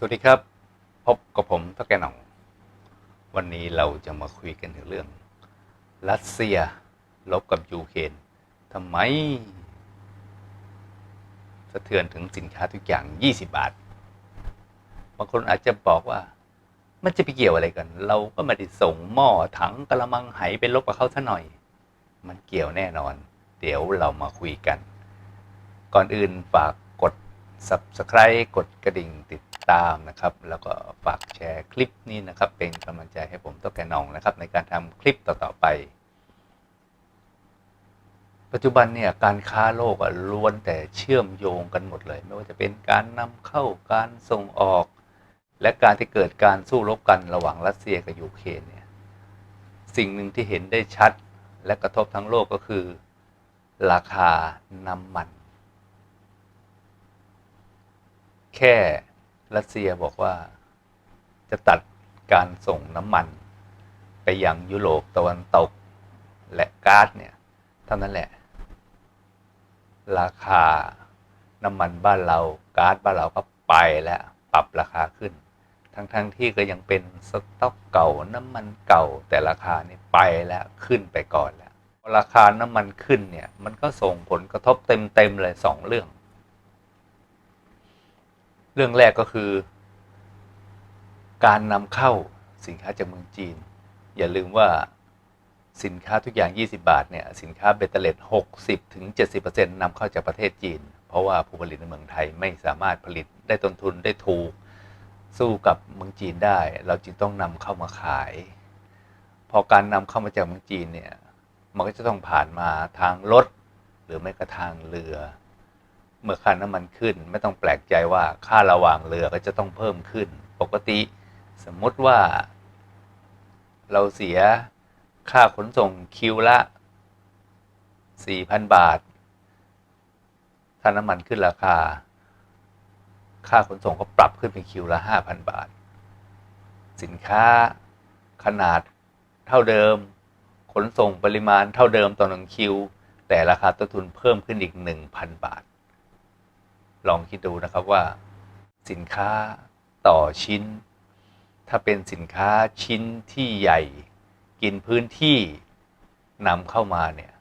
สวัสดีครับ พบกับผมท่าแกหน่อง วันนี้เราจะมาคุยกันถึงเรื่อง รัสเซียลบกับยูเครนทำไม สะเทือนถึงสินค้าทุกอย่าง 20 บาท บางคนอาจจะบอกว่า มันจะไปเกี่ยวอะไรกัน เราก็ไม่ได้ส่งหม้อถังกระมังไหไปลบกับเขาซะหน่อย มันเกี่ยวแน่นอน เดี๋ยวเรามาคุยกัน ก่อนอื่นฝาก subscribe กดกระดิ่งติดตามนะครับ แล้วก็ฝากแชร์คลิปนี้นะครับ เป็นกำลังใจให้ผมต้องแกนองนะครับ ในการทำคลิปต่อๆไป ปัจจุบันเนี่ยการค้าโลกอะล้วนแต่เชื่อมโยงกันหมดเลย ไม่ว่าจะเป็นการนำเข้าการส่งออก และการที่เกิดการสู้รบกันระหว่างรัสเซียกับยูเครนเนี่ยสิ่งหนึ่งที่เห็นได้ชัดและกระทบทั้งโลกก็คือ ราคาน้ำมัน แค่รัสเซียบอกว่าจะตัดการส่งน้ำมัน ไปยังยุโรปตะวันตก และก๊าซเนี่ย เท่านั้นแหละ ราคาน้ำมันบ้านเราก๊าซบ้านเราก็ไปแล้วปรับราคาขึ้น ทั้งๆทที่ก็ยังเป็นสต็อกเก่าน้ำมันเก่าแต่ราคานี่ไปแล้วขึ้นไปก่อนแล้วราคาน้ำมันขึ้นเนี่ย มันก็ส่งผลกระทบเต็มๆเลยสองเรื่อง เรื่องแรกก็คือ การนำเข้าสินค้าจากเมืองจีน อย่าลืมว่าสินค้าทุกอย่าง 20 บาท เนี่ย สินค้าเบตเตอร์เลต60ถึง70%นำเข้าจากประเทศจีน เพราะว่าผู้ผลิตในเมืองไทยไม่สามารถผลิตได้ต้นทุนได้ถูก สู้กับเมืองจีนได้ เราจึงต้องนำเข้ามาขาย พอการนำเข้ามาจากเมืองจีนเนี่ย มันก็จะต้องผ่านมาทางรถหรือไม่ก็ทางเรือ เมื่อค่าน้ำมันขึ้น ไม่ต้องแปลกใจว่าค่าระหว่างเรือก็จะต้องเพิ่มขึ้น ปกติสมมติว่า เราเสียค่าขนส่งคิวละ 4,000 บาท ถ้าน้ำมันขึ้นราคา ค่าขนส่งก็ปรับขึ้นเป็นคิวละ 5,000 บาท สินค้าขนาดเท่าเดิม ขนส่งปริมาณเท่าเดิมต่อหนึ่งคิว แต่ราคาต้นทุนเพิ่มขึ้นอีก 1,000 บาท ลองคิดดูนะครับว่า สินค้าต่อชิ้น ถ้าเป็นสินค้าชิ้นที่ใหญ่ กินพื้นที่นำเข้ามาเนี่ย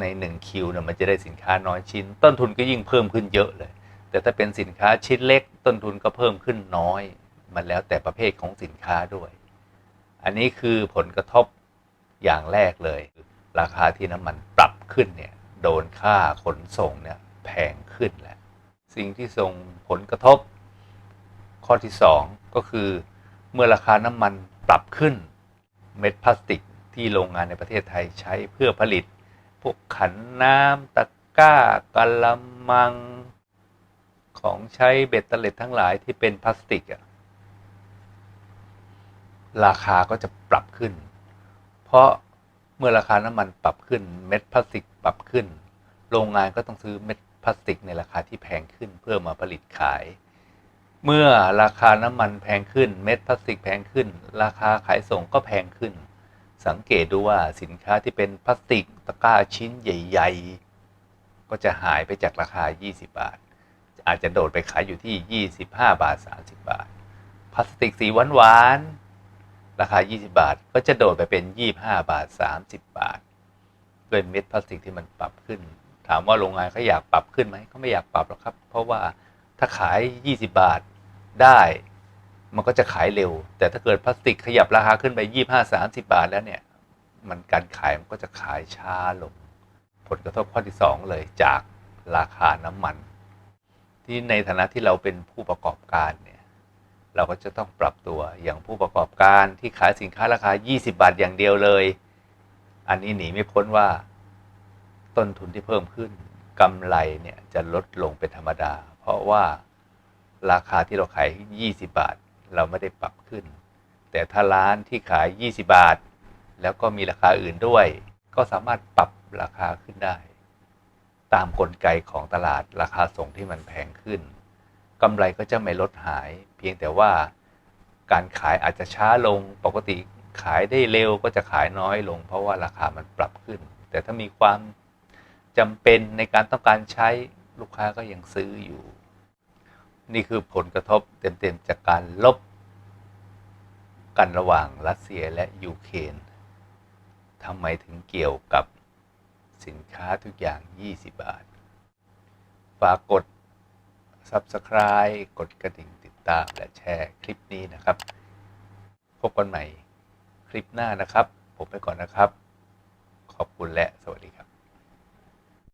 ในหนึ่งคิวเนี่ยมันจะได้สินค้าน้อยชิ้น ต้นทุนก็ยิ่งเพิ่มขึ้นเยอะเลย แต่ถ้าเป็นสินค้าชิ้นเล็ก ต้นทุนก็เพิ่มขึ้นน้อย มันแล้วแต่ประเภทของสินค้าด้วย อันนี้คือผลกระทบอย่างแรกเลย ราคาที่น้ำมันปรับขึ้นเนี่ยโดนค่าขนส่งเนี่ยแพงขึ้นแหละ สิ่งที่ส่งผลกระทบ ข้อที่ 2 ก็คือ เมื่อราคาน้ำมันปรับขึ้นเม็ดพลาสติกที่โรงงานในประเทศไทยใช้เพื่อผลิต พวกขันน้ำตะกร้ากะละมัง ของใช้เบ็ดเตล็ดทั้งหลายที่เป็นพลาสติกอะราคาก็จะปรับขึ้น เพราะเมื่อราคาน้ำมันปรับขึ้น เม็ดพลาสติกปรับขึ้น โรงงานก็ต้องซื้อเม็ด พลาสติกในราคาที่แพงขึ้นเพื่อมาผลิตขาย เมื่อราคาน้ำมันแพงขึ้นเม็ดพลาสติกแพงขึ้น ราคาขายส่งก็แพงขึ้น สังเกตดูว่าสินค้าที่เป็นพลาสติกตะกร้าชิ้นใหญ่ ๆ ก็จะหายไปจากราคา 20 บาท อาจจะโดดไปขายอยู่ที่ 25 บาท 30 บาท พลาสติกสีหวานๆราคา 20 บาท ก็จะโดดไปเป็น 25 บาท 30 บาทด้วยเม็ดพลาสติกที่มันปรับขึ้น ถามว่าโรงงานเขาอยากปรับขึ้นไหมเขาไม่อยากปรับหรอกครับ เพราะว่าถ้าขาย 20 บาทได้มันก็จะขายเร็ว แต่ถ้าเกิดพลาสติกขยับราคาขึ้นไป 25 30 บาทแล้วเนี่ย มันการขายมันก็จะขายช้าลง ผลกระทบข้อที่ 2 เลยจากราคาน้ำมัน ที่ในฐานะที่เราเป็นผู้ประกอบการเนี่ยเราก็จะต้องปรับตัวอย่างผู้ประกอบการที่ขายสินค้าราคา 20 บาทอย่างเดียวเลย อันนี้หนีไม่พ้นว่า ต้นทุนที่เพิ่มขึ้นกำไรเนี่ยจะลดลงเป็นธรรมดา เพราะว่าราคาที่เราขาย 20 บาท เราไม่ได้ปรับขึ้น แต่ถ้าร้านที่ขาย 20 บาท แล้วก็มีราคาอื่นด้วย ก็สามารถปรับราคาขึ้นได้ ตามกลไกของตลาดราคาส่งที่มันแพงขึ้นกำไรก็จะไม่ลดหาย เพียงแต่ว่าการขายอาจจะช้าลงปกติขายได้เร็วก็จะขายน้อยลง เพราะว่าราคามันปรับขึ้น แต่ถ้ามีความ จำเป็นในการต้องการใช้ลูกค้าก็ยังซื้ออยู่ นี่คือผลกระทบเต็มๆจากการลบ กันระหว่างรัสเซียและยูเครนทำไมถึงเกี่ยวกับสินค้าทุกอย่าง 20 บาท ฝากกด Subscribe กดกระดิ่งติดตามและแชร์คลิปนี้นะครับ พบกันใหม่คลิปหน้านะครับ ผมไปก่อนนะครับ ขอบคุณและสวัสดีครับ